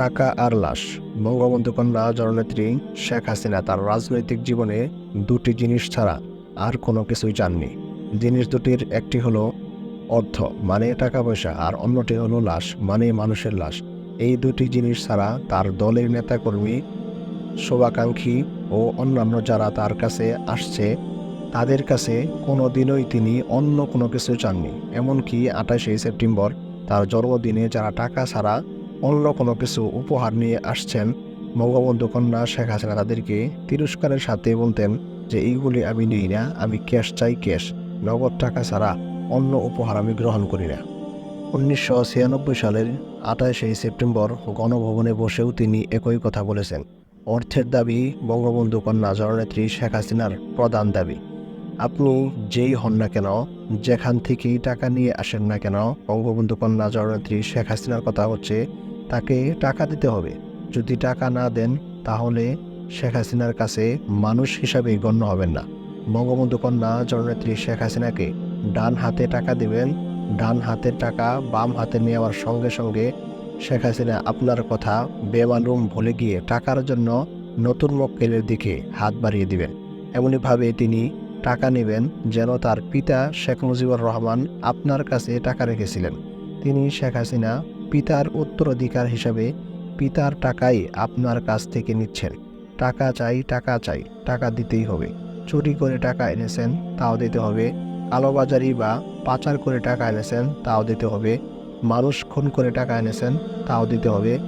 টাকা আর লাশ। বঙ্গবন্ধু কন্যা জননেত্রী শেখ হাসিনা তার রাজনৈতিক জীবনে দুটি জিনিস ছাড়া আর কোনো কিছুই চাননি। জিনিস দুটির একটি হলো অর্থ মানে টাকা পয়সা, আর অন্যটি হলো লাশ মানে মানুষের লাশ। এই দুটি জিনিস ছাড়া তার দলের নেতাকর্মী শুভাকাঙ্ক্ষী ও অন্যান্য যারা তার কাছে আসছে, তাদের কাছে কোনো দিনই তিনি অন্য কোনো কিছু চাননি। এমনকি আঠাশে সেপ্টেম্বর তার জন্মদিনে যারা টাকা ছাড়া অন্য কোনো কিছু উপহার নিয়ে আসছেন বঙ্গবন্ধু কন্যা শেখ হাসিনা তাদেরকে তিরস্কারের সাথে বলতেন যে, এইগুলি আমি নিই না, আমি ক্যাশ চাই ক্যাশ, নগদ টাকা ছাড়া অন্য উপহার আমি গ্রহণ করি না। উনিশশো ছিয়ানব্বই সালের আঠাশে সেপ্টেম্বর গণভবনে বসেও তিনি একই কথা বলেছেন। অর্থের দাবি বঙ্গবন্ধু কন্যা জননেত্রী শেখ হাসিনার প্রধান দাবি। আপনি যেই হন না কেন, যেখান থেকেই টাকা নিয়ে আসেন না কেন, বঙ্গবন্ধু কন্যা জননেত্রী শেখ হাসিনার কথা হচ্ছে তাকে টাকা দিতে হবে। যদি টাকা না দেন, তাহলে শেখ হাসিনার কাছে মানুষ হিসাবে গণ্য হবেন না। বঙ্গবন্ধু কন্যা জননেত্রী শেখ হাসিনাকে ডান হাতে টাকা দিবেন, ডান হাতের টাকা বাম হাতে নেওয়ার সঙ্গে সঙ্গে শেখ হাসিনা আপনার কথা বেমালুম ভুলে গিয়ে টাকার জন্য নতুন মক্কেলের দিকে হাত বাড়িয়ে দিবেন। এমনইভাবে তিনি টাকা নেবেন যেন তার পিতা শেখ মুজিবুর রহমান আপনার কাছে টাকা রেখেছিলেন। তিনি শেখ হাসিনা পিতার উত্তরাধিকার হিসাবে পিতার টাকাই আপনার কাছ থেকে নিচ্ছেন। টাকা চাই টাকা চাই, টাকা দিতেই হবে। চুরি করে টাকা এনেছেন, তাও দিতে হবে। কালোবাজারি বা পাচার করে টাকা এনেছেন, তাও দিতে হবে। মানুষ খুন করে টাকা এনেছেন, তাও দিতে হবে।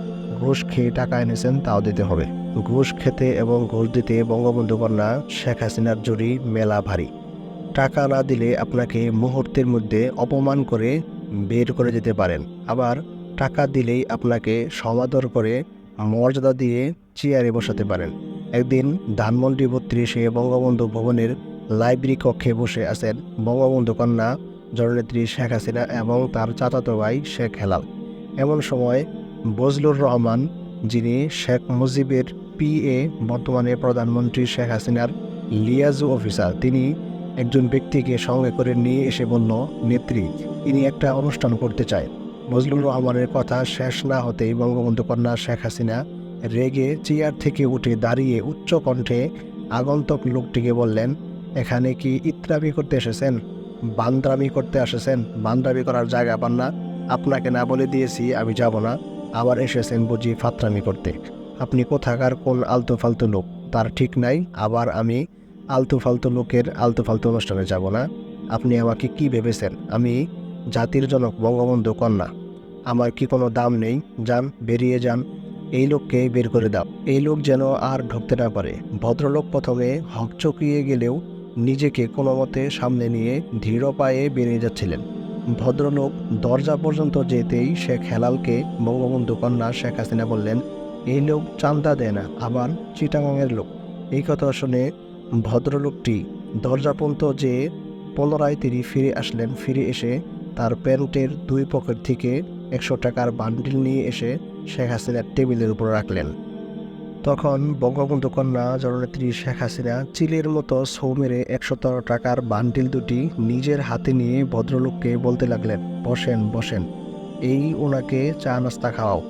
ঘুষ খেয়ে টাকা এনেছেন, তাও দিতে হবে। ঘুষ খেতে এবং ঘুষ দিতে বঙ্গবন্ধু কন্যা শেখ হাসিনার জুড়ি মেলা ভারী। টাকা না দিলে আপনাকে মুহূর্তের মধ্যে অপমান করে বের করে দিতে পারেন। আবার টাকা দিলেই আপনাকে সমাদর করে মর্যাদা দিয়ে চেয়ারে বসাতে পারেন। একদিন ধানমন্ডি বত্রিশে বঙ্গবন্ধু ভবনের লাইব্রেরি কক্ষে বসে আছেন বঙ্গবন্ধু কন্যা জননেত্রী শেখ হাসিনা এবং তার চাচাতো ভাই শেখ হেলাল। এমন সময় বজলুর রহমান, যিনি শেখ মুজিবের পিএ বর্তমানে প্রধানমন্ত্রী শেখ হাসিনার লিয়াজু অফিসার, তিনি একজন ব্যক্তিকে সঙ্গে করে নিয়ে এসে বলল, নেত্রী, ইনি একটা অনুষ্ঠান করতে চায়। বজলুর রহমানের কথা শেষ না হতেই বঙ্গবন্ধু কন্যা শেখ হাসিনা রেগে চেয়ার থেকে উঠে দাঁড়িয়ে উচ্চ কণ্ঠে আগন্তক লোকটিকে বললেন, এখানে কি ইত্রামি করতে এসেছেন? বান্দ্রামি করতে এসেছেন বান্দ্রামি করার জায়গা পান না? আপনাকে না বলে দিয়েছি, আমি যাব না। আবার এসেছেন বুঝি ফাত্রামি করতে। আপনি কোথাকার কোন আলতু ফালতু লোক? তার ঠিক নাই। আবার আমি আলতু ফালতু লোকের আলতু ফালতু অনুষ্ঠানে যাব না। আপনি আমাকে কি ভেবেছেন? আমি জাতির জনক বঙ্গবন্ধু কন্যা আমার কি কোনো দাম নেই? যান, বেরিয়ে যান। এই লোককে বের করে দাও। এই লোক যেন আর ঢুকতে না পারে। ভদ্রলোক প্রথমে হকচকিয়ে গেলেও নিজেকে কোনো মতে সামনে নিয়ে ধীর পায়ে বেরিয়ে যাচ্ছিলেন। ভদ্রলোক দরজা পর্যন্ত যেতেই শেখ হেলালকে বঙ্গবন্ধু কন্যা শেখ হাসিনা বললেন, এই লোক চান্দা দেয় না, আবার চিটাগাংয়ের লোক। এই কথা শুনে ভদ্রলোকটি দরজা পর্যন্ত যে পুনরায় তিনি ফিরে আসলেন। ফিরে এসে তার প্যান্টের দুই পকেট থেকে একশো টাকার বান্ডিল নিয়ে এসে শেখ হাসিনার টেবিলের উপর রাখলেন। তখন বঙ্গবন্ধু কন্যা জননেত্রী শেখ হাসিনা চিলের মতো ছৌ মেরে একশত টাকার বান্ডিল দুটি নিজের হাতে নিয়ে ভদ্রলোককে বলতে লাগলেন, বসেন বসেন, এই ওনাকে চা নাস্তা খাওয়াও।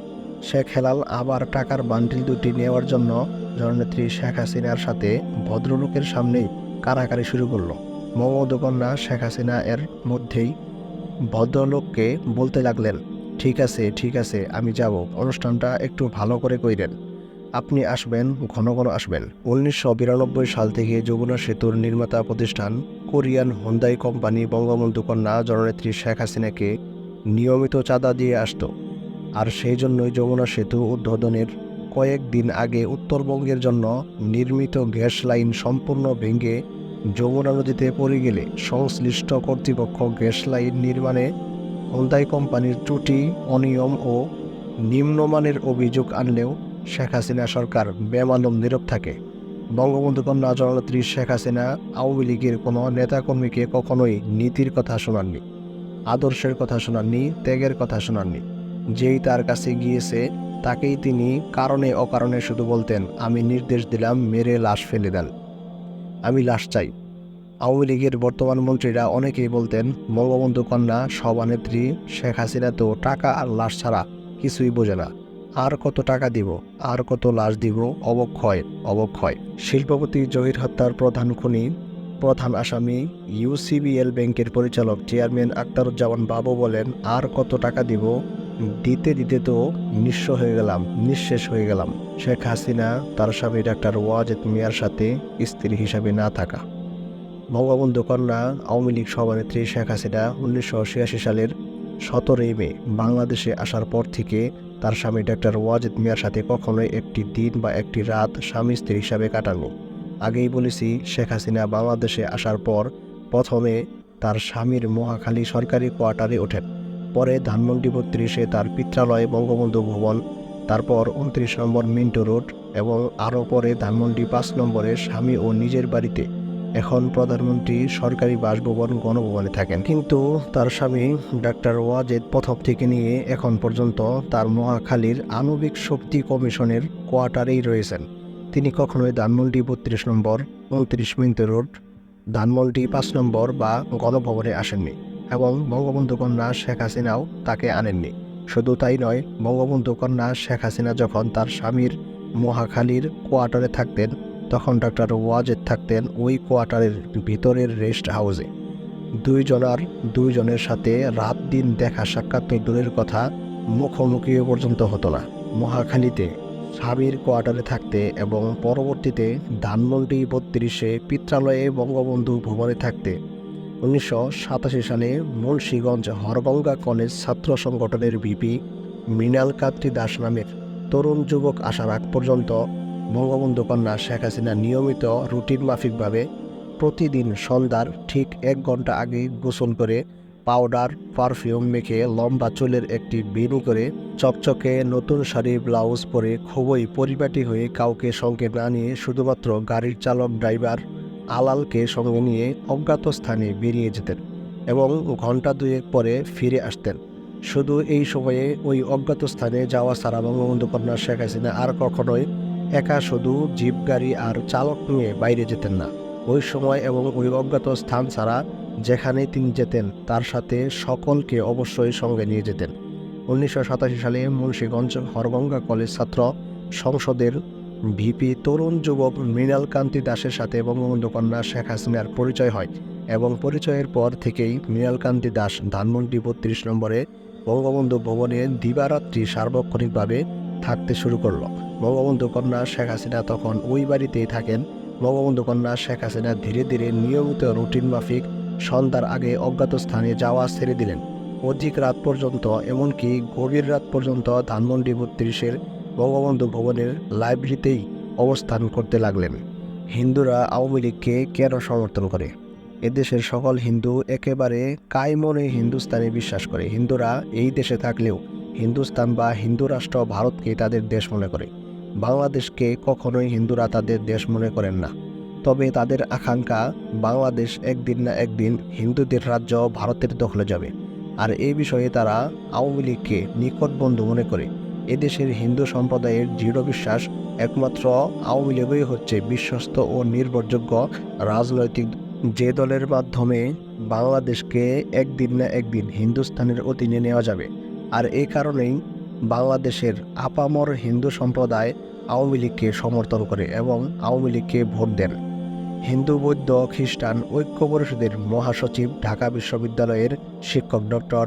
শেখ হেলাল আবার টাকার বান্ডিল দুটি নেওয়ার জন্য জননেত্রী শেখ হাসিনার সাথে ভদ্রলোকের সামনেই কারাকারি শুরু করল। বঙ্গবন্ধু কন্যা শেখ হাসিনা এর মধ্যেই ভদ্রলোককে বলতে লাগলেন ঠিক আছে ঠিক আছে, আমি যাব। অনুষ্ঠানটা একটু ভালো করে কইরেন। আপনি আসবেন, ঘন ঘন আসবেন। উনিশশো বিরানব্বই সাল থেকে যমুনা সেতুর নির্মাতা প্রতিষ্ঠান কোরিয়ান হোন্দাই কোম্পানি বঙ্গবন্ধু কন্যা জননেত্রী শেখ হাসিনাকে নিয়মিত চাঁদা দিয়ে আসত। আর সেই জন্যই যমুনা সেতু উদ্বোধনের কয়েকদিন আগে উত্তরবঙ্গের জন্য নির্মিত গ্যাস লাইন সম্পূর্ণ ভেঙে যমুনা নদীতে পড়ে গেলে সংশ্লিষ্ট কর্তৃপক্ষ গ্যাস লাইন নির্মাণে হোন্দাই কোম্পানির ত্রুটি, অনিয়ম ও নিম্নমানের অভিযোগ আনলেও শেখ হাসিনা সরকার বেমালুম নীরব থাকে। বঙ্গবন্ধু কন্যা জননেত্রী শেখ হাসিনা আওয়ামী লীগের কোনো নেতাকর্মীকে কখনোই নীতির কথা শোনাননি, আদর্শের কথা শোনাননি, ত্যাগের কথা শোনাননি। যেই তার কাছে গিয়েছে, তাকেই তিনি কারণে অকারণে শুধু বলতেন, আমি নির্দেশ দিলাম, মেরে লাশ ফেলে দেন। আমি লাশ চাই। আওয়ামী লীগের বর্তমান মন্ত্রীরা অনেকেই বলতেন, বঙ্গবন্ধু কন্যা, সভানেত্রী শেখ হাসিনা তো টাকা আর লাশ ছাড়া কিছুই বোঝে না। আর কত টাকা দিব, আর কত লাশ দিব, অবক্ষয় অবক্ষয়। শিল্পপতি জহির হত্যার প্রধান খুনি, প্রধান আসামি, ইউসিবিএল ব্যাংকের পরিচালক চেয়ারম্যান আক্তারুজ্জামান বাবু বলেন, আর কত টাকা দিব, দিতে দিতে তো নিঃস্ব হয়ে গেলাম, নিঃশেষ হয়ে গেলাম। শেখ হাসিনা, তার স্বামী ডাক্তার ওয়াজেদ মিয়ার সাথে স্ত্রী হিসাবে না থাকা। বঙ্গবন্ধু কন্যা আওয়ামী লীগ সভানেত্রী শেখ হাসিনা উনিশশো ছিয়াশি সালের সতেরোই মে বাংলাদেশে আসার পর থেকে তার স্বামী ডাক্তার ওয়াজেদ মিয়ার সাথে কখনোই একটি দিন বা একটি রাত স্বামী স্ত্রী হিসাবে কাটাননি। আগেই বলেছি, শেখ হাসিনা বাংলাদেশে আসার পর প্রথমে তার স্বামীর মহাখালী সরকারি কোয়ার্টারে ওঠেন। পরে ধানমন্ডি বত্রিশে তার পিত্রালয়ে বঙ্গবন্ধু ভবন, তারপর উনত্রিশ নম্বর মিন্টো রোড এবং আরও পরে ধানমন্ডি পাঁচ নম্বরে স্বামী ও নিজের বাড়িতে এখন প্রধানমন্ত্রী সরকারি বাসভবন গণভবনে থাকেন। কিন্তু তার স্বামী ডাক্তার ওয়াজেদ প্রথম থেকে নিয়ে এখন পর্যন্ত তার মহাখালীর আণবিক শক্তি কমিশনের কোয়ার্টারেই রয়েছেন। তিনি কখনোই ধানমন্ডি বত্রিশ নম্বর, উনত্রিশ মিন্টো রোড, ধানমন্ডি পাঁচ নম্বর বা গণভবনে আসেননি এবং বঙ্গবন্ধু কন্যা শেখ হাসিনাও তাকে আনেননি। শুধু তাই নয়, বঙ্গবন্ধু কন্যা শেখ হাসিনা যখন তার স্বামীর মহাখালীর কোয়ার্টারে থাকতেন তখন ডাক্তার ওয়াজেদ থাকতেন ওই কোয়ার্টারের ভিতরের রেস্ট হাউসে। দুইজনার দুইজনের সাথে রাত দিন দেখা সাক্ষাৎ তো দূরের কথা মুখোমুখিও পর্যন্ত হতো না। মহাখালীতে স্বামীর কোয়ার্টারে থাকতে এবং পরবর্তীতে ধানমন্ডি বত্রিশে পিত্রালয়ে বঙ্গবন্ধু ভবনে থাকতে। উনিশশো সাতাশি সালে মুন্সীগঞ্জ হরগঙ্গা কলেজ ছাত্র সংগঠনের ভিপি মৃণাল কাত্রি দাস নামের তরুণ যুবক আসার আগ পর্যন্ত বঙ্গবন্ধু কন্যা শেখ হাসিনা নিয়মিত রুটিন মাফিকভাবে প্রতিদিন সন্ধ্যার ঠিক এক ঘণ্টা আগে গোসল করে পাউডার, পারফিউম মেখে লম্বা চুলের একটি বেনি করে চকচকে নতুন শাড়ি, ব্লাউজ পরে খুবই পরিপাটি হয়ে কাউকে সঙ্গে না নিয়ে শুধুমাত্র গাড়ির চালক, ড্রাইভার আলালকে সঙ্গে নিয়ে অজ্ঞাত স্থানে বেরিয়ে যেতেন এবং ঘণ্টা দুয়েক পরে ফিরে আসতেন। শুধু এই সময়ে ওই অজ্ঞাত স্থানে যাওয়া ছাড়া বঙ্গবন্ধু কন্যা শেখ হাসিনা আর কখনোই একা শুধু জিপ, গাড়ি আর চালক নিয়ে বাইরে যেতেন না। ওই সময় এবং ওই অজ্ঞাত স্থান ছাড়া যেখানে তিনি যেতেন, তার সাথে সকলকে অবশ্যই সঙ্গে নিয়ে যেতেন। উনিশশো সাতাশি সালে মুন্সীগঞ্জ হরগঙ্গা কলেজ ছাত্র সংসদের ভিপি তরুণ যুবক মৃণাল কান্তি দাসের সাথে বঙ্গবন্ধু কন্যা শেখ হাসিনার পরিচয় হয় এবং পরিচয়ের পর থেকেই মৃণাল কান্তি দাস ধানমন্ডি বত্রিশ নম্বরে বঙ্গবন্ধু ভবনে দিবারাত্রি সার্বক্ষণিকভাবে থাকতে শুরু করল। বঙ্গবন্ধু কন্যা শেখ হাসিনা তখন ওই বাড়িতেই থাকেন। বঙ্গবন্ধু কন্যা শেখ হাসিনা ধীরে ধীরে নিয়মিত রুটিন মাফিক সন্ধ্যার আগে অজ্ঞাত স্থানে যাওয়া ছেড়ে দিলেন। অধিক রাত পর্যন্ত এমনকি গভীর রাত পর্যন্ত ধানমন্ডি বত্রিশের বঙ্গবন্ধু ভবনের লাইব্রেরিতেই অবস্থান করতে লাগলেন। হিন্দুরা আওয়ামী লীগকে কেন সমর্থন করে? এদেশের সকল হিন্দু একেবারে কায়মনে হিন্দুস্তানে বিশ্বাস করে। হিন্দুরা এই দেশে থাকলেও হিন্দুস্তান বা হিন্দু রাষ্ট্র ভারতকে তাদের দেশ মনে করে। বাংলাদেশকে কখনোই হিন্দুরা তাদের দেশ মনে করেন না। তবে তাদের আকাঙ্ক্ষা, বাংলাদেশ একদিন না একদিন হিন্দুদের রাজ্য ভারতের দখলে যাবে। আর এই বিষয়ে তারা আওয়ামী লীগকে নিকট বন্ধু মনে করে। এদেশের হিন্দু সম্প্রদায়ের দৃঢ় বিশ্বাস একমাত্র আওয়ামী লীগই হচ্ছে বিশ্বস্ত ও নির্ভরযোগ্য রাজনৈতিক যে দলের মাধ্যমে বাংলাদেশকে একদিন না একদিন হিন্দুস্তানের অধীনে নেওয়া যাবে। আর এই কারণেই বাংলাদেশের আপামর হিন্দু সম্প্রদায় আওয়ামী লীগকে সমর্থন করে এবং আওয়ামী লীগকে ভোট দেন। হিন্দু, বৌদ্ধ, খ্রিস্টান ঐক্য পরিষদের মহাসচিব, ঢাকা বিশ্ববিদ্যালয়ের শিক্ষক ডক্টর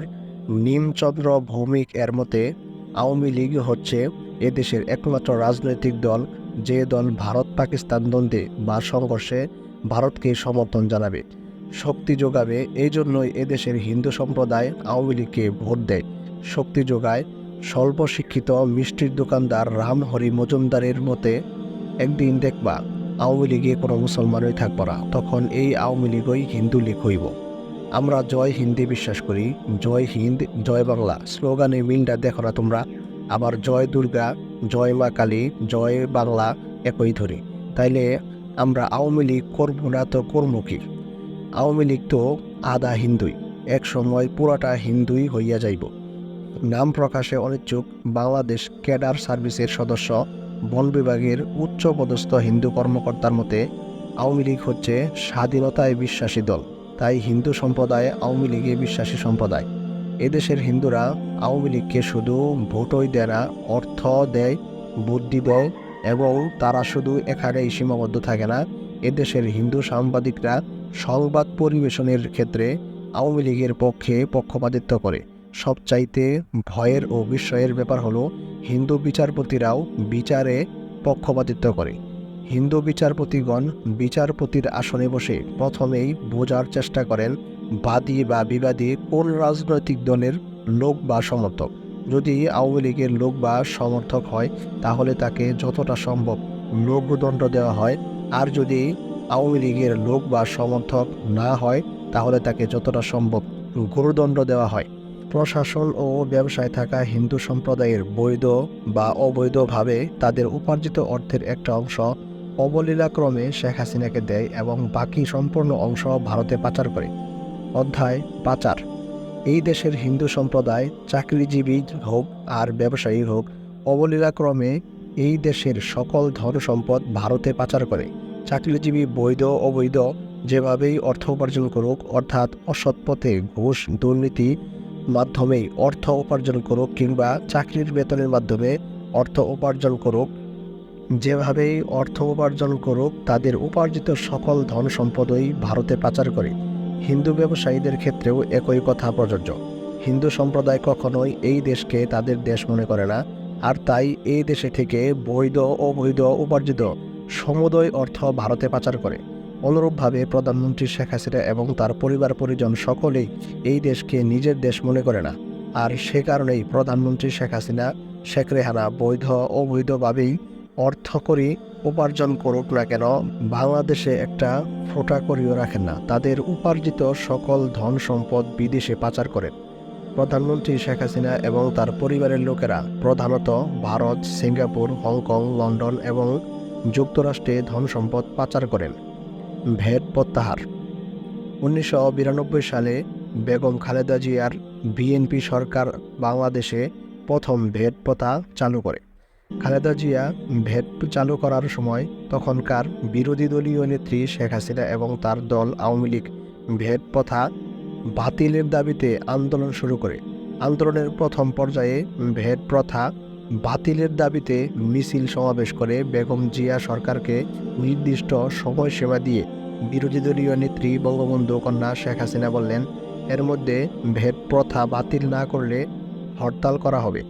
নিমচন্দ্র ভৌমিক এর মতে, আওয়ামী লীগ হচ্ছে এদেশের একমাত্র রাজনৈতিক দল, যে দল ভারত পাকিস্তান দ্বন্দ্বে বা সংঘর্ষে ভারতকে সমর্থন জানাবে। শক্তি যোগাবে, এই জন্যই এদেশের হিন্দু সম্প্রদায় আওয়ামী লীগকে ভোট দেয়। শক্তি যোগায় স্বল্প শিক্ষিত মিষ্টির দোকানদার রামহরি মজুমদারের মতে, একদিন দেখবা, আওয়ামী লীগে কোনো মুসলমানই থাকব তখন এই আওয়ামী লীগই হিন্দু লীগ হইব। আমরা জয় হিন্দি বিশ্বাস করি, জয় হিন্দ, জয় বাংলা। স্লোগানে মিলটা দেখো না তোমরা? আবার জয় দুর্গা, জয় মা কালী, জয় বাংলা একই ধরি। তাইলে আমরা আওয়ামী লীগ করব না তো কর্ম কি? আওয়ামী লীগ তো আধা হিন্দুই, এক সময় পুরাটা হিন্দুই হইয়া যাইব। নাম প্রকাশে অনিচ্ছুক বাংলাদেশ ক্যাডার সার্ভিসের সদস্য, বন বিভাগের উচ্চ পদস্থ হিন্দু কর্মকর্তার মতে, আওয়ামী লীগ হচ্ছে স্বাধীনতায় বিশ্বাসী দল, তাই হিন্দু সম্প্রদায় আওয়ামী লীগে বিশ্বাসী সম্প্রদায়। এদেশের হিন্দুরা আওয়ামী লীগকে শুধু ভোটই দেয় না, অর্থ দেয়, বুদ্ধি দেয় এবং তারা শুধু এখানেই সীমাবদ্ধ থাকে না। এদেশের হিন্দু সাংবাদিকরা সংবাদ পরিবেশনের ক্ষেত্রে আওয়ামী লীগের পক্ষে পক্ষপাতিত্ব করে। সবচাইতে ভয়ের ও বিস্ময়ের ব্যাপার হলো, হিন্দু বিচারপতিরাও বিচারে পক্ষপাতিত্ব করে। হিন্দু বিচারপতিগণ বিচারপতির আসনে বসে প্রথমেই বোঝার চেষ্টা করেন বাদী বা বিবাদী কোন রাজনৈতিক দলের লোক বা সমর্থক। যদি আওয়ামী লীগের লোক বা সমর্থক হয়, তাহলে তাকে যতটা সম্ভব লঘুদণ্ড দেওয়া হয়। আর যদি আওয়ামী লীগের লোক বা সমর্থক না হয়, তাহলে তাকে যতটা সম্ভব গুরুদণ্ড দেওয়া হয়। প্রশাসন ও ব্যবসায় থাকা হিন্দু সম্প্রদায়ের বৈধ বা অবৈধভাবে তাদের উপার্জিত অর্থের একটা অংশ অবলীলাক্রমে শেখ হাসিনাকে দেয় এবং বাকি সম্পূর্ণ অংশ ভারতে পাচার করে। অধ্যায় পাচার। এই দেশের হিন্দু সম্প্রদায় চাকরিজীবী হোক আর ব্যবসায়ী হোক, অবলীলাক্রমে এই দেশের সকল ধন সম্পদ ভারতে পাচার করে। চাকরিজীবী বৈধ, অবৈধ, যেভাবেই অর্থ উপার্জন করুক, অর্থাৎ অসৎ পথে ঘুষ, দুর্নীতি মাধ্যমেই অর্থ উপার্জন করুক কিংবা চাকরির বেতনের মাধ্যমে অর্থ উপার্জন করুক, যেভাবেই অর্থ উপার্জন করুক, তাদের উপার্জিত সকল ধন সম্পদই ভারতে পাচার করে। হিন্দু ব্যবসায়ীদের ক্ষেত্রেও একই কথা প্রযোজ্য। হিন্দু সম্প্রদায় কখনোই এই দেশকে তাদের দেশ মনে করে না, আর তাই এই দেশে থেকে বৈধ, অবৈধ, উপার্জিত সমুদয় অর্থ ভারতে পাচার করে। অনুরূপভাবে প্রধানমন্ত্রী শেখ হাসিনা এবং তার পরিবার পরিজন সকলেই এই দেশকে নিজের দেশ মনে করে না। আর সে কারণেই প্রধানমন্ত্রী শেখ হাসিনা, শেখ রেহানা বৈধ অবৈধভাবেই অর্থ করি উপার্জন করুক না কেন, বাংলাদেশে একটা ফোটা করিও রাখেন না। তাদের উপার্জিত সকল ধন সম্পদ বিদেশে পাচার করেন। প্রধানমন্ত্রী শেখ হাসিনা এবং তার পরিবারের লোকেরা প্রধানত ভারত, সিঙ্গাপুর, হংকং, লন্ডন এবং যুক্তরাষ্ট্রে ধন সম্পদ পাচার করেন। ভেট প্রত্যাহার। উনিশশো বিরানব্বই সালে বেগম খালেদা জিয়ার বিএনপি সরকার বাংলাদেশে প্রথম ভেট প্রথা চালু করে। খালেদা জিয়া ভেট চালু করার সময় তখনকার বিরোধী দলীয় নেত্রী শেখ হাসিনা এবং তার দল আওয়ামী লীগ ভেট প্রথা বাতিলের দাবিতে আন্দোলন শুরু করে। আন্দোলনের প্রথম পর্যায়ে ভেট প্রথা বাতিলের দাবিতে মিছিল সমাবেশ করে বেগম জিয়া সরকারকে নির্দিষ্ট সময়সীমা দিয়ে বিরোধী দলীয় নেত্রী বঙ্গবন্ধু কন্যা শেখ হাসিনা বললেন, এর মধ্যে ভেট প্রথা বাতিল না করলে হরতাল করা হবে।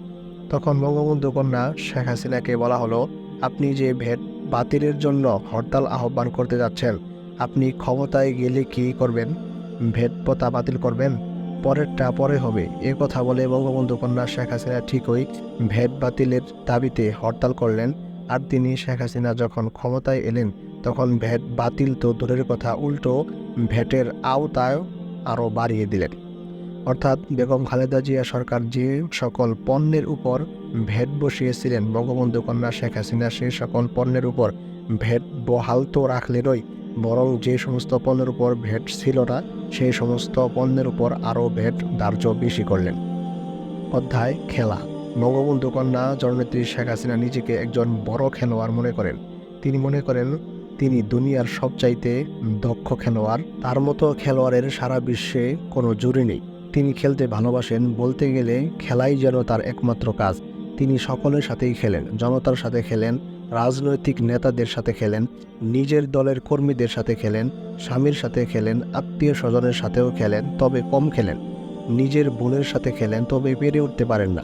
তখন বঙ্গবন্ধু কন্যা শেখ হাসিনাকে বলা হলো, আপনি যে ভেট বাতিলের জন্য হরতাল আহ্বান করতে যাচ্ছেন, আপনি ক্ষমতায় গেলে কি করবেন? ভেট প্রথা বাতিল করবেন? পরেরটা পরে হবে, এ কথা বলে বঙ্গবন্ধু কন্যা শেখ হাসিনা ঠিকই ভেট বাতিলের দাবিতে হরতাল করলেন। আর তিনি শেখ হাসিনা যখন ক্ষমতায় এলেন, তখন ভ্যাট বাতিল তো দূরের কথা, উল্টো ভ্যাটের আওতায় আরও বাড়িয়ে দিলেন। অর্থাৎ বেগম খালেদা জিয়া সরকার যে সকল পণ্যের উপর ভ্যাট বসিয়েছিলেন, বঙ্গবন্ধু কন্যা শেখ হাসিনা সেই সকল পণ্যের উপর ভ্যাট বহাল তো রাখলেনই। বরং যে সমস্ত পণ্যের উপর ভ্যাট ছিল না, সেই সমস্ত পণ্যের উপর আরও ভ্যাট ধার্য বেশি করলেন। অধ্যায়, খেলা। বঙ্গবন্ধু কন্যা জননেত্রী শেখ হাসিনা নিজেকে একজন বড় খেলোয়াড় মনে করেন। তিনি মনে করেন, তিনি দুনিয়ার সবচাইতে দক্ষ খেলোয়াড়। তার মতো খেলোয়াড়ের সারা বিশ্বে কোনো জুরি নেই। তিনি খেলতে ভালোবাসেন, বলতে গেলে খেলাই যেন তার একমাত্র কাজ। তিনি সকলের সাথেই খেলেন, জনতার সাথে খেলেন রাজনৈতিক নেতাদের সাথে খেলেন, নিজের দলের কর্মীদের সাথে খেলেন, স্বামীর সাথে খেলেন, আত্মীয় স্বজনের সাথেও খেলেন, তবে কম খেলেন। নিজের বোনের সাথে খেলেন, তবে পেরে উঠতে পারেন না।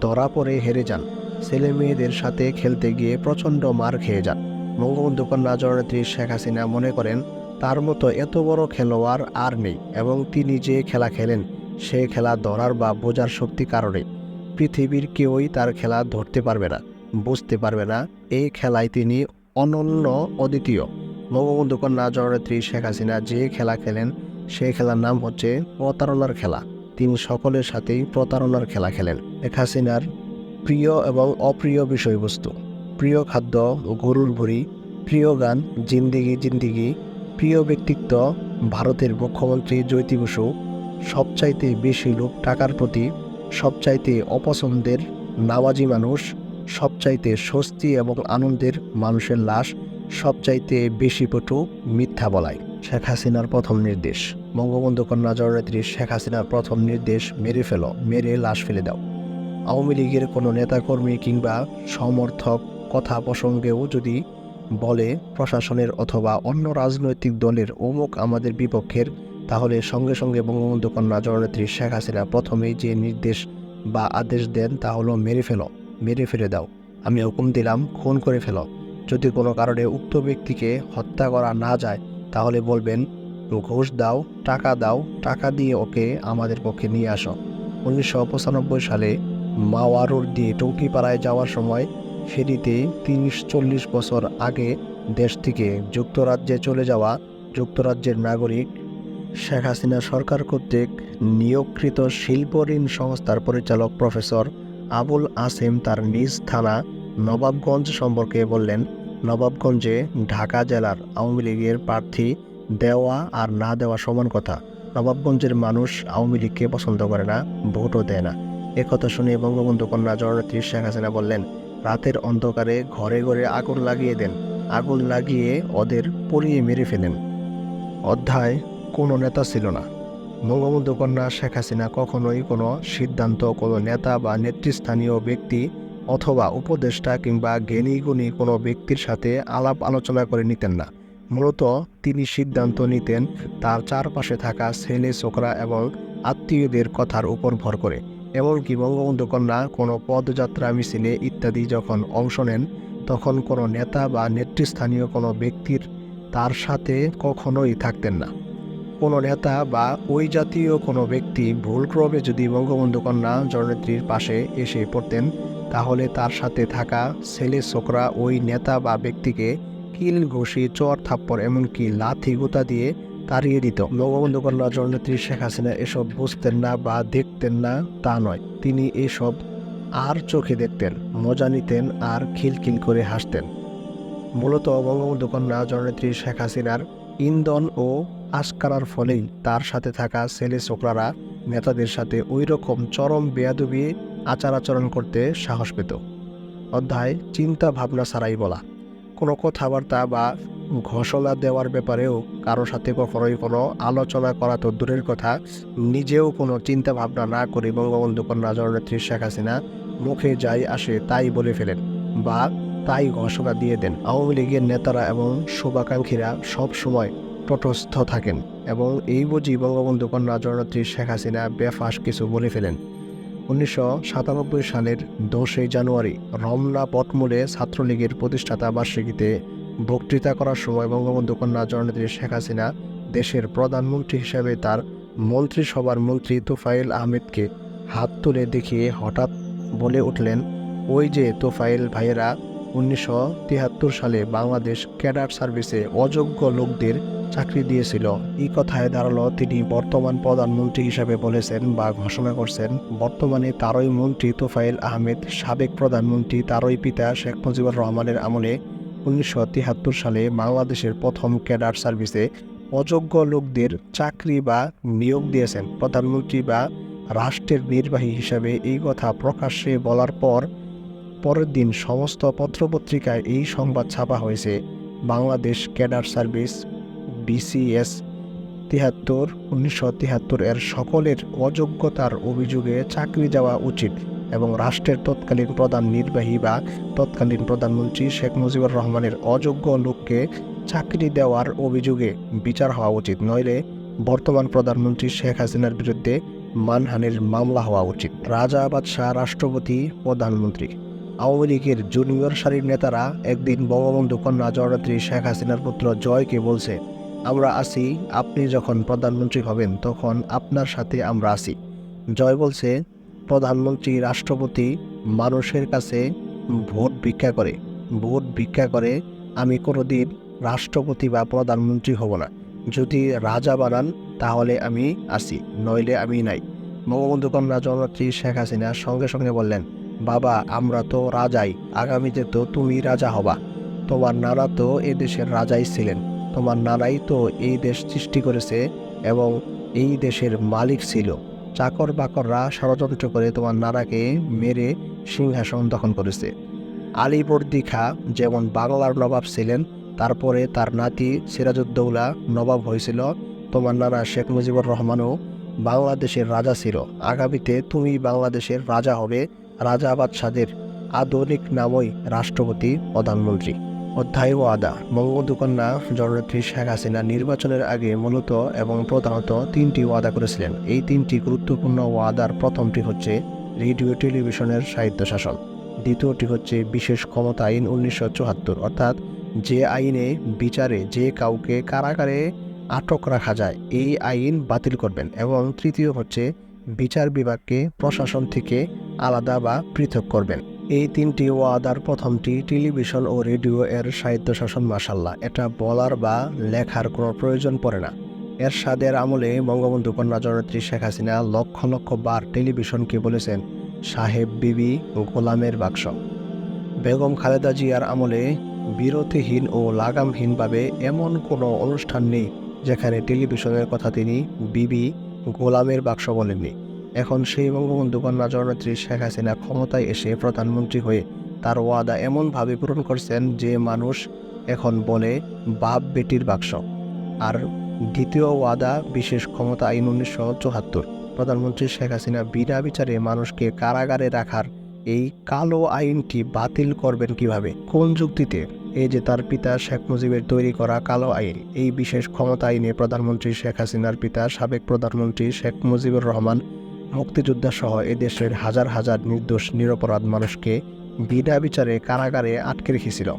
ধরা পড়ে হেরে যান। ছেলে মেয়েদের সাথে খেলতে গিয়ে প্রচণ্ড মার খেয়ে যান। বঙ্গবন্ধু কন্যা জননেত্রী শেখ হাসিনা মনে করেন, তার মতো এত বড় খেলোয়াড় আর নেই এবং তিনি যে খেলা খেলেন, সে খেলা ধরার বা বোঝার শক্তি কারণে পৃথিবীর কেউই তার খেলা ধরতে পারবে না। বুঝতে পারবে না। এই খেলায় তিনি অনন্য অদ্বিতীয়। বঙ্গবন্ধু কন্যা জননেত্রী শেখ হাসিনা যে খেলা খেলেন সেই খেলার নাম হচ্ছে প্রতারণার খেলা। তিনি সকলের সাথেই প্রতারণার খেলা খেলেন। শেখ হাসিনার প্রিয় এবং অপ্রিয় বিষয়বস্তু। প্রিয় খাদ্য, গরুর ভুড়ি, প্রিয় গান, জিন্দিগি জিন্দিগি, প্রিয় ব্যক্তিত্ব, ভারতের মুখ্যমন্ত্রী জ্যোতি বসু, সবচাইতে বেশি লোক টাকার প্রতি, সবচাইতে অপছন্দের নামাজি মানুষ সবচাইতে স্বস্তি এবং আনন্দের মানুষের লাশ, সবচাইতে বেশি পটু মিথ্যা বলায়। শেখ হাসিনার প্রথম নির্দেশ। বঙ্গবন্ধু কন্যা জননেত্রী শেখ হাসিনার প্রথম নির্দেশ, মেরে ফেলো, মেরে লাশ ফেলে দাও। আওয়ামী লীগের কোনো নেতাকর্মী কিংবা সমর্থক কথা প্রসঙ্গেও যদি বলে প্রশাসনের অথবা অন্য রাজনৈতিক দলের অমুক আমাদের বিপক্ষের, তাহলে সঙ্গে সঙ্গে বঙ্গবন্ধু কন্যা জননেত্রী শেখ হাসিনা প্রথমেই যে নির্দেশ বা আদেশ দেন তা হলো মেরে ফেলো। মেরে ফেলে দাও। আমি হুকুম দিলাম, খুন করে ফেলো। যদি কোনো কারণে উক্ত ব্যক্তিকে হত্যা করা না যায়, তাহলে বলবেন, ঘুষ দাও, টাকা দাও, টাকা দিয়ে ওকে আমাদের পক্ষে নিয়ে আসো। উনিশশো পঁচানব্বই সালে মাওয়ারুর দিয়ে টৌকিপাড়ায় যাওয়ার সময় ফেরিতে তিরিশ চল্লিশ বছর আগে দেশ থেকে যুক্তরাজ্যে চলে যাওয়া যুক্তরাজ্যের নাগরিক শেখ হাসিনা সরকার কর্তৃক নিয়োগকৃত শিল্প ঋণ সংস্থার পরিচালক প্রফেসর আবুল আসেম তার নিজ থানা নবাবগঞ্জ সম্পর্কে বললেন, নবাবগঞ্জে ঢাকা জেলার আওয়ামী লীগের প্রার্থী দেওয়া আর না দেওয়া সমান কথা। নবাবগঞ্জের মানুষ আওয়ামী লীগকে পছন্দ করে না, ভোটও দেয় না। একথা শুনে বঙ্গবন্ধু কন্যা জননেত্রী শেখ হাসিনা বললেন, রাতের অন্ধকারে ঘরে ঘরে আগুন লাগিয়ে দেন। আগুন লাগিয়ে ওদের পুড়িয়ে মেরে ফেলেন। অধ্যায়, কোনো নেতা ছিল না। বঙ্গবন্ধু কন্যা শেখ হাসিনা কখনোই কোনো সিদ্ধান্ত কোনো নেতা বা নেতৃস্থানীয় ব্যক্তি অথবা উপদেষ্টা কিংবা জ্ঞানী গুণী কোনো ব্যক্তির সাথে আলাপ আলোচনা করে নিতেন না। মূলত তিনি সিদ্ধান্ত নিতেন তার চারপাশে থাকা ছেলে, ছোকরা এবং আত্মীয়দের কথার উপর ভর করে। এমনকি বঙ্গবন্ধু কন্যা কোনো পদযাত্রা, মিছিলে ইত্যাদি যখন অংশ নেন, তখন কোনো নেতা বা নেতৃস্থানীয় কোনো ব্যক্তির তার সাথে কখনোই থাকতেন না। কোনো নেতা বা ওই জাতীয় কোনো ব্যক্তি ভুলক্রমে যদি বঙ্গবন্ধু কন্যা জননেত্রীর পাশে এসে পড়তেন, তাহলে তার সাথে থাকা ছেলে ছোকরা ওই নেতা বা ব্যক্তিকে কিল ঘষি, চর থাপ্পড়, এমনকি লাথি গোতা দিয়ে তাড়িয়ে দিত। বঙ্গবন্ধু কন্যা জননেত্রী শেখ হাসিনা এসব বুঝতেন না বা দেখতেন না তা নয়। তিনি এসব আর চোখে দেখতেন, মজা নিতেন আর খিলখিল করে হাসতেন। মূলত বঙ্গবন্ধু কন্যা জননেত্রী শেখ হাসিনার ইন্ধন ও আশকারার ফলেই তার সাথে থাকা ছেলে ছোকরারা নেতাদের সাথে ওই রকম চরম বেয়াদবি আচার আচরণ করতে সাহস পেত। অধ্যায়, চিন্তা ভাবনা ছাড়াই বলা। কোনো কথাবার্তা বা ঘোষণা দেওয়ার ব্যাপারেও কারও সাথে কখনোই কোনো আলোচনা করা তো দূরের কথা। নিজেও কোনো চিন্তা ভাবনা না করে বঙ্গবন্ধু কন্যা জননেত্রী শেখ হাসিনা মুখে যাই আসে তাই বলে ফেলেন বা তাই ঘোষণা দিয়ে দেন। আওয়ামী লীগের নেতারা এবং শুভাকাঙ্ক্ষীরা সব সময় তটস্থ থাকেন এবং এই বুঝি বঙ্গবন্ধু কন্যা জননেত্রী শেখ হাসিনা বেফাস কিছু বলে ফেলেন। উনিশশো সাতানব্বই সালের দশই জানুয়ারি রমনা পটমূলে ছাত্রলীগের প্রতিষ্ঠাতা বার্ষিকীতে বক্তৃতা করার সময় বঙ্গবন্ধু কন্যা জননেত্রী শেখ হাসিনা দেশের প্রধানমন্ত্রী হিসেবে তার মন্ত্রিসভার মন্ত্রী তোফাইল আহমেদকে হাত তুলে দেখিয়ে হঠাৎ বলে উঠলেন, ওই যে তোফাইল ভাইয়েরা উনিশশো তিয়াত্তর সালে বাংলাদেশ ক্যাডার সার্ভিসে অযোগ্য লোকদের চাকরি দিয়েছিল। এই কথায় দাঁড়াল তিনি বর্তমান প্রধানমন্ত্রী হিসাবে বলেছেন বা ঘোষণা করছেন, বর্তমানে তারই মন্ত্রী তোফাইল আহমেদ, সাবেক প্রধানমন্ত্রী তারই পিতা শেখ মুজিবুর রহমানের আমলে উনিশশো তিয়াত্তর সালে বাংলাদেশের প্রথম ক্যাডার সার্ভিসে অযোগ্য লোকদের চাকরি বা নিয়োগ দিয়েছেন। প্রধানমন্ত্রী বা রাষ্ট্রের নির্বাহী হিসাবে এই কথা প্রকাশ্যে বলার পর পরের দিন সমস্ত পত্রপত্রিকায় এই সংবাদ ছাপা হয়েছে। বাংলাদেশ ক্যাডার সার্ভিস, বিসিএস, তিয়াত্তর, উনিশশো তিয়াত্তর এর সকলের অযোগ্যতার অভিযোগে চাকরি যাওয়া উচিত এবং রাষ্ট্রের তৎকালীন প্রধান নির্বাহী বা তৎকালীন প্রধানমন্ত্রী শেখ মুজিবুর রহমানের অযোগ্য লোককে চাকরি দেওয়ার অভিযোগে বিচার হওয়া উচিত, নইলে বর্তমান প্রধানমন্ত্রী শেখ হাসিনার বিরুদ্ধে মানহানির মামলা হওয়া উচিত। রাজা, বাদশাহ, রাষ্ট্রপতি, প্রধানমন্ত্রী। আওয়ামী লীগের জুনিয়র সারির নেতারা একদিন বঙ্গবন্ধু কন্যা জননেত্রী শেখ হাসিনার পুত্র জয়কে বলছে, আমরা আসি আপনি যখন প্রধানমন্ত্রী হবেন তখন আপনার সাথে আমরা আসি জয় বলছে, প্রধানমন্ত্রী, রাষ্ট্রপতি মানুষের কাছে ভোট ভিক্ষা করে। ভোট ভিক্ষা করে আমি কোনোদিন রাষ্ট্রপতি বা প্রধানমন্ত্রী হব না। যদি রাজা বানান তাহলে আমি আসি নইলে আমি নাই। বঙ্গবন্ধু কন্যা জননেত্রী শেখ হাসিনা সঙ্গে সঙ্গে বললেন বাবা, আমরা তো রাজাই, আগামীতে তো তুমি রাজা হবা। তোমার নানা তো এ দেশের রাজাই ছিলেন। তোমার নানাই তো এই দেশ সৃষ্টি করেছে এবং এই দেশের মালিক ছিল। চাকর বাকররা ষড়যন্ত্র করে তোমার নানাকে মেরে সিংহাসন দখল করেছে। আলিবর্দি খা যেমন বাংলার নবাব ছিলেন, তারপরে তার নাতি সিরাজউদ্দৌলা নবাব হয়েছিল, তোমার নানা শেখ মুজিবুর রহমানও বাংলাদেশের রাজা ছিল। আগামীতে তুমি বাংলাদেশের রাজা হবে রাজা বাদশাদের আধুনিক নামই রাষ্ট্রপতি, প্রধানমন্ত্রী। অধ্যায় ও আদা বঙ্গবন্ধু কন্যা জননেত্রী শেখ হাসিনা নির্বাচনের আগে মূলত এবং প্রধানত তিনটি ওয়াদা করেছিলেন। এই তিনটি গুরুত্বপূর্ণ ওয়াদার প্রথমটি হচ্ছে রেডিও, টেলিভিশনের সাহিত্য শাসন। দ্বিতীয়টি হচ্ছে বিশেষ ক্ষমতা আইন উনিশশো চুয়াত্তর, অর্থাৎ যে আইনে, বিচারে যে কাউকে কারাগারে আটক রাখা যায়, এই আইন বাতিল করবেন। এবং তৃতীয় হচ্ছে বিচার বিভাগকে প্রশাসন থেকে আলাদা বা পৃথক করবেন। এই তিনটি ওয়াদার প্রথমটি টেলিভিশন ও রেডিও এর সাহিত্য শাসন মাসাল্লাহ এটা বলার বা লেখার কোনো প্রয়োজন পড়ে না। এরশাদের আমলে বঙ্গবন্ধু কন্যা জননেত্রী শেখ হাসিনা লক্ষ লক্ষ বার টেলিভিশনকে বলেছেন, সাহেব বিবি ও গোলামের বাক্স। বেগম খালেদা জিয়ার আমলে বিরতিহীন ও লাগামহীনভাবে এমন কোনো অনুষ্ঠান নেই, যেখানে টেলিভিশনের কথা তিনি বিবি গোলামের বাক্স বলেননি। এখন সেই বঙ্গবন্ধু কন্যা জননেত্রী শেখ হাসিনা ক্ষমতায় এসে প্রধানমন্ত্রী হয়ে তার ওয়াদা এমনভাবে পূরণ করছেন যে মানুষ এখন বলে বাপ বেটির বাক্স। আর দ্বিতীয় ওয়াদা বিশেষ ক্ষমতা আইন উনিশশো চুয়াত্তর। প্রধানমন্ত্রী শেখ হাসিনা বিনা বিচারে মানুষকে কারাগারে রাখার এই কালো আইনটি বাতিল করবেন কীভাবে? কোন যুক্তিতে? এই যে তার পিতা শেখ মুজিবের তৈরি করা কালো আইন, এই বিশেষ ক্ষমতা আইনে প্রধানমন্ত্রী শেখ হাসিনার পিতা সাবেক প্রধানমন্ত্রী শেখ মুজিবুর রহমান মুক্তিযোদ্ধা সহ এদেশের হাজার হাজার নির্দোষ, নিরপরাধ মানুষকে বিনা বিচারে কারাগারে আটকে রেখেছিল।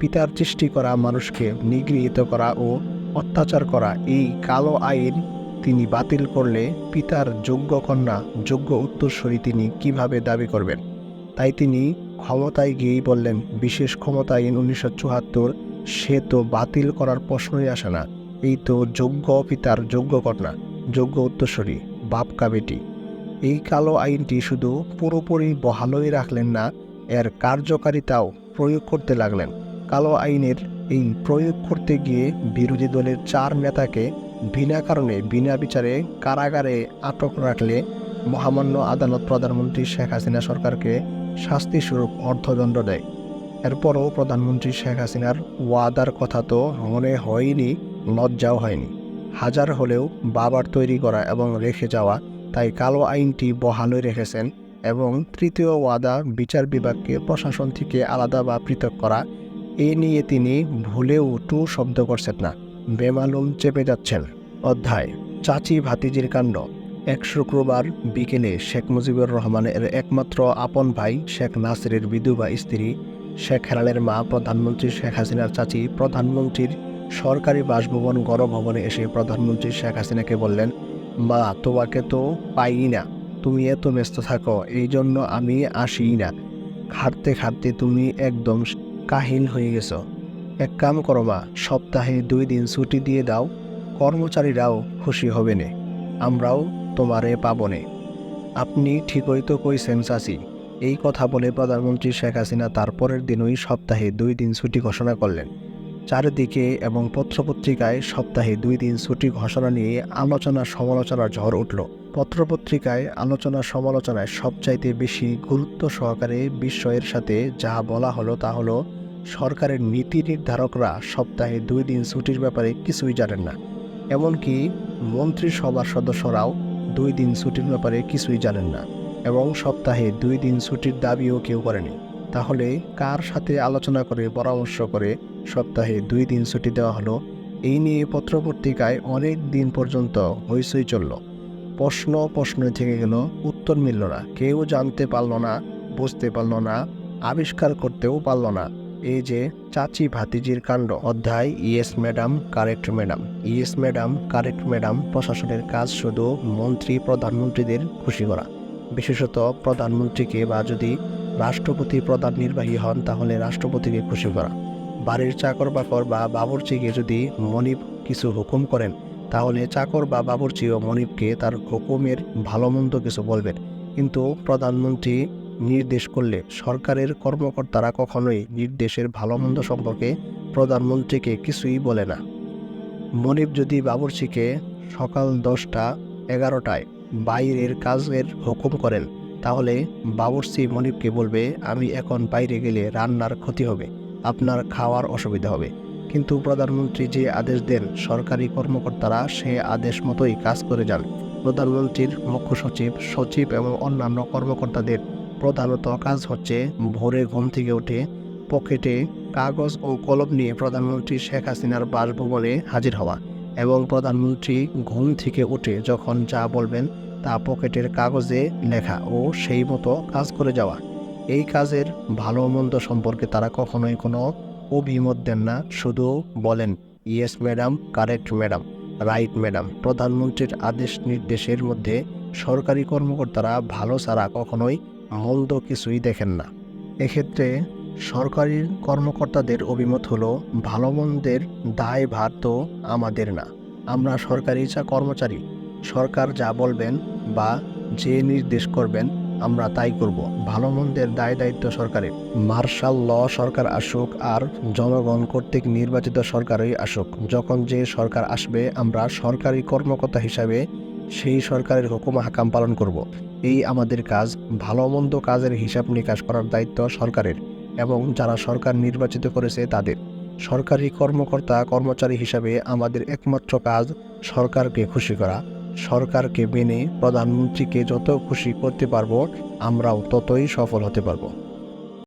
পিতার সৃষ্টি করা মানুষকে নিগৃহীত করা ও অত্যাচার করা এই কালো আইন তিনি বাতিল করলে পিতার যোগ্য কন্যা, যোগ্য উত্তরসূরি তিনি কীভাবে দাবি করবেন? তাই তিনি ক্ষমতায় গিয়েই বললেন, বিশেষ ক্ষমতা আইন উনিশশো চুয়াত্তর, সে তো বাতিল করার প্রশ্নই আসে না। এই তো যোগ্য পিতার যোগ্য কন্যা, যোগ্য উত্তরসূরি, বাপকা বেটি। এই কালো আইনটি শুধু পুরোপুরি বহালই রাখলেন না, এর কার্যকারিতাও প্রয়োগ করতে লাগলেন। কালো আইনের এই প্রয়োগ করতে গিয়ে বিরোধী দলের চার নেতাকে বিনা কারণে, বিনা বিচারে কারাগারে আটক রাখলে মহামান্য আদালত প্রধানমন্ত্রী শেখ হাসিনা সরকারকে শাস্তিস্বরূপ অর্থদণ্ড দেয়। এরপরও প্রধানমন্ত্রী শেখ হাসিনার ওয়াদার কথা তো মনে হয়নি, লজ্জাও হয়নি। হাজার হলেও বাবার তৈরি করা এবং রেখে যাওয়া তাই কালো আইনটি বহালই রেখেছেন এবং তৃতীয় ওয়াদা বিচার বিভাগকে প্রশাসন থেকে আলাদা বা পৃথক করা। এ নিয়ে তিনি ভুলেও টু শব্দ করছেন না। বেমালুম চেপে যাচ্ছেন। অধ্যায়, চাচি ভাতিজির কাণ্ড। এক শুক্রবার বিকেলে শেখ মুজিবুর রহমানের একমাত্র আপন ভাই শেখ নাসিরের বিধবা স্ত্রী শেখ হেলালের মা প্রধানমন্ত্রী শেখ হাসিনার চাচি প্রধানমন্ত্রীর সরকারি বাসভবন গণভবনে এসে প্রধানমন্ত্রী শেখ হাসিনাকে বললেন মা তোমাকে তো পাই না। তুমি এত ব্যস্ত থাকো এই জন্য আমি আসি না। খাটতে খাটতে তুমি একদম কাহিল হয়ে গেছো। এক কাম করো মা, সপ্তাহে দুই দিন ছুটি দিয়ে দাও, কর্মচারীরাও খুশি হবে নে। আমরাও তোমারে পাবনে আপনি ঠিকই তো কইছেন চাচি, এই কথা বলে প্রধানমন্ত্রী শেখ হাসিনা তারপরের দিনই সপ্তাহে দুই দিন ছুটি ঘোষণা করলেন। চারিদিকে এবং পত্রপত্রিকায় সপ্তাহে দুই দিন ছুটি ঘোষণা নিয়ে আলোচনা সমালোচনার ঝড় উঠল। পত্রপত্রিকায় আলোচনা সমালোচনায় সবচাইতে বেশি গুরুত্ব সহকারে বিষয়ের সাথে যা বলা হলো তা হলো, সরকারের নীতি নির্ধারকরা সপ্তাহে দুই দিন ছুটির ব্যাপারে কিছুই জানেন না। এমনকি মন্ত্রিসভার সদস্যরাও দুই দিন ছুটির ব্যাপারে কিছুই জানেন না এবং সপ্তাহে দুই দিন ছুটির দাবিও কেউ করেনি। তাহলে কার সাথে আলোচনা করে, পরামর্শ করে সপ্তাহে দুই দিন ছুটি দেওয়া হলো? এই নিয়ে পত্রপত্রিকায় অনেক দিন পর্যন্ত হইচই চলল। প্রশ্ন প্রশ্ন থেকে গেল, উত্তর মিলল না। কেউ জানতে পারল না, বুঝতে পারল না, আবিষ্কার করতেও পারল না। এই যে চাচি ভাতিজির কাণ্ড। অধ্যায়, yes madam, correct madam. Yes madam, correct madam, প্রশাসনের কাজ শুধু মন্ত্রী, প্রধানমন্ত্রীদের খুশি করা। বিশেষত প্রধানমন্ত্রীকে বা যদি রাষ্ট্রপতি প্রধান নির্বাহী হন, তাহলে রাষ্ট্রপতিকে খুশি করা। বাড়ির চাকর বাকর বা বাবরচিকে যদি মনিব কিছু হুকুম করেন, তাহলে চাকর বা বাবরচি ও মনিবকে তার হুকুমের ভালো মন্দ কিছু বলবেন। কিন্তু প্রধানমন্ত্রী নির্দেশ করলে সরকারের কর্মকর্তারা কখনোই নির্দেশের ভালো মন্দ সম্পর্কে প্রধানমন্ত্রীকে কিছুই বলে না। মনিব যদি বাবরচিকে সকাল দশটা এগারোটায় বাইরের কাজের হুকুম করেন তাহলে বাবরচি মনিবকে বলবে, আমি এখন বাইরে গেলে রান্নার ক্ষতি হবে, আপনার খাওয়ার অসুবিধা হবে। কিন্তু প্রধানমন্ত্রী যে আদেশ দেন সরকারি কর্মকর্তারা, সে আদেশ মতোই কাজ করে যান। প্রধানমন্ত্রীর মুখ্য সচিব সচিব এবং অন্যান্য কর্মকর্তাদের প্রধানত কাজ হচ্ছে ভোরে ঘুম থেকে উঠে পকেটে কাগজ ও কলম নিয়ে প্রধানমন্ত্রী শেখ হাসিনার বাসভবনে হাজির হওয়া এবং প্রধানমন্ত্রী ঘুম থেকে উঠে যখন যা বলবেন তা পকেটের কাগজে লেখা ও সেই মতো কাজ করে যাওয়া। এই কাজের ভালো মন্দ সম্পর্কে তারা কখনোই কোনো অভিমত দেন না, শুধু বলেন, yes, madam, correct, madam, right, madam. প্রধানমন্ত্রীর আদেশ নির্দেশের মধ্যে সরকারি কর্মকর্তারা ভালো ছাড়া কখনোই মন্দ কিছুই দেখেন না। এক্ষেত্রে সরকারি কর্মকর্তাদের অভিমত হলো, ভালো মন্দের দায় ভার তো আমাদের না। আমরা সরকারি চা কর্মচারী। সরকার যা বলবেন বা যে নির্দেশ করবেন, আমরা তাই করব। ভালো মন্দের দায় দায়িত্ব সরকারের। মার্শাল ল সরকার আসুক আর জনগণ কর্তৃক নির্বাচিত সরকারই আসুক। যখন যে সরকার আসবে, আমরা সরকারি কর্মকর্তা হিসাবে সেই সরকারের হুকুম হাকাম পালন করব। এই আমাদের কাজ। ভালো মন্দ কাজের হিসাব নিকাশ করার দায়িত্ব সরকারের এবং যারা সরকার নির্বাচিত করেছে তাদের। সরকারি কর্মকর্তা কর্মচারী হিসাবে আমাদের একমাত্র কাজ সরকারকে খুশি করা। সরকারকে মেনে প্রধানমন্ত্রীকে যত খুশি করতে পারব আমরাও ততই সফল হতে পারব।